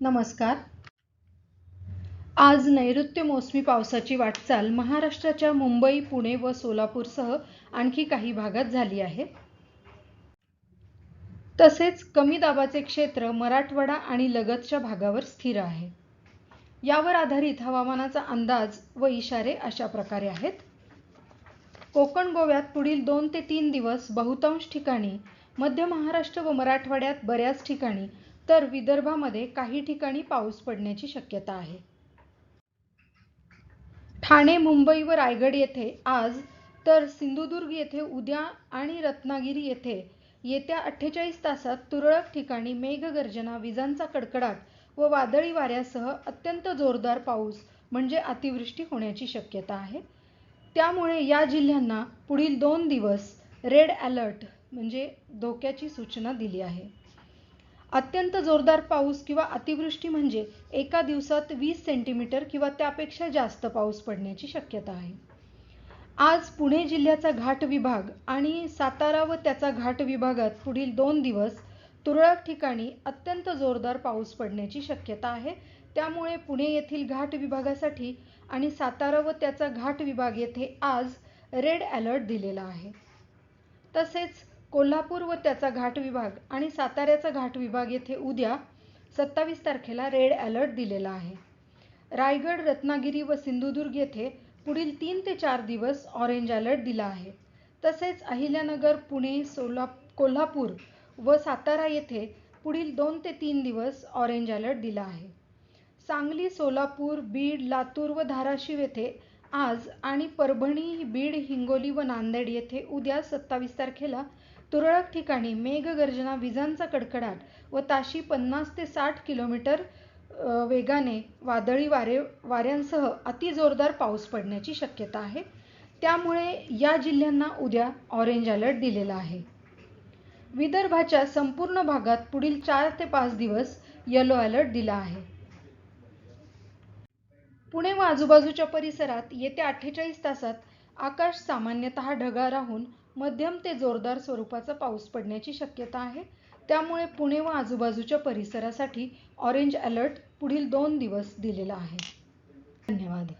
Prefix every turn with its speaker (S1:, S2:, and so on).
S1: नमस्कार. आज नैऋत्य मोसमी पावसाची वाटचाल महाराष्ट्राच्या मुंबई पुणे व सोलापूरसह आणखी काही भागात झाली आहे. तसेच कमी दाबाचे क्षेत्र मराठवाडा आणि लगतच्या भागावर स्थिर आहे. यावर आधारित हवामानाचा अंदाज व इशारे अशा प्रकारे आहेत. कोकण गोव्यात पुढील दोन ते तीन दिवस बहुतांश ठिकाणी मध्य महाराष्ट्र व मराठवाड्यात बऱ्याच ठिकाणी तर विदर्भामध्ये काही ठिकाणी पाऊस पडण्याची शक्यता आहे. ठाणे मुंबई व रायगड येथे आज तर सिंधुदुर्ग येथे उद्या आणि रत्नागिरी येथे येत्या अठ्ठेचाळीस तासात तुरळक ठिकाणी मेघगर्जना विजांचा कडकडाट व वादळी वाऱ्यासह अत्यंत जोरदार पाऊस म्हणजे अतिवृष्टी होण्याची शक्यता आहे. त्यामुळे या जिल्ह्यांना पुढील दोन दिवस रेड अलर्ट म्हणजे धोक्याची सूचना दिली आहे. अत्यंत जोरदार पाऊस किंवा अतिवृष्टी म्हणजे एका दिवसात वीस सेंटीमीटर किंवा त्यापेक्षा जास्त पाऊस पडण्याची शक्यता आहे. आज पुणे जिल्ह्याचा घाट विभाग आणि सातारा व त्याचा घाट विभागात पुढील दोन दिवस तुरळक ठिकाणी अत्यंत जोरदार पाऊस पडण्याची शक्यता आहे. त्यामुळे पुणे येथील घाट विभागासाठी आणि सातारा व त्याचा घाट विभाग येथे आज रेड अलर्ट दिलेला आहे. तसेच कोल्हापूर व त्याचा घाट विभाग आणि साताऱ्याचा घाट विभाग येथे उद्या सत्तावीस तारखेला रेड अलर्ट दिलेला आहे. रायगड रत्नागिरी व सिंधुदुर्ग येथे पुढील तीन ते चार दिवस ऑरेंज अलर्ट दिला आहे. तसेच अहिल्यानगर पुणे सोला कोल्हापूर व सातारा येथे पुढील दोन ते तीन दिवस ऑरेंज अलर्ट दिला आहे. सांगली सोलापूर बीड लातूर व धाराशिव येथे आज आणि परभणी बीड हिंगोली व नांदेड येथे उद्या सत्तावीस तारखेला तुरळक ठिकाणी मेघगर्जना विजांचा कडकडाट व ताशी पन्नास ते साठ किलोमीटर वेगाने वादळी वारे वाऱ्यांसह अतिजोरदार पाऊस पडण्याची शक्यता आहे. त्यामुळे या जिल्ह्यांना उद्या ऑरेंज अलर्ट दिलेला आहे. विदर्भाच्या संपूर्ण भागात पुढील चार ते पाच दिवस येलो अलर्ट दिला आहे. पुणे व आजूबाजूच्या परिसरात येत्या अठ्ठेचाळीस तासात आकाश सामान्यतः ढगाळ राहून मध्यम ते जोरदार स्वरूपाचा पाऊस पडण्याची शक्यता आहे. त्यामुळे पुणे व आजूबाजूच्या परिसरासाठी ऑरेंज अलर्ट पुढील दोन दिवस दिलेला आहे. धन्यवाद.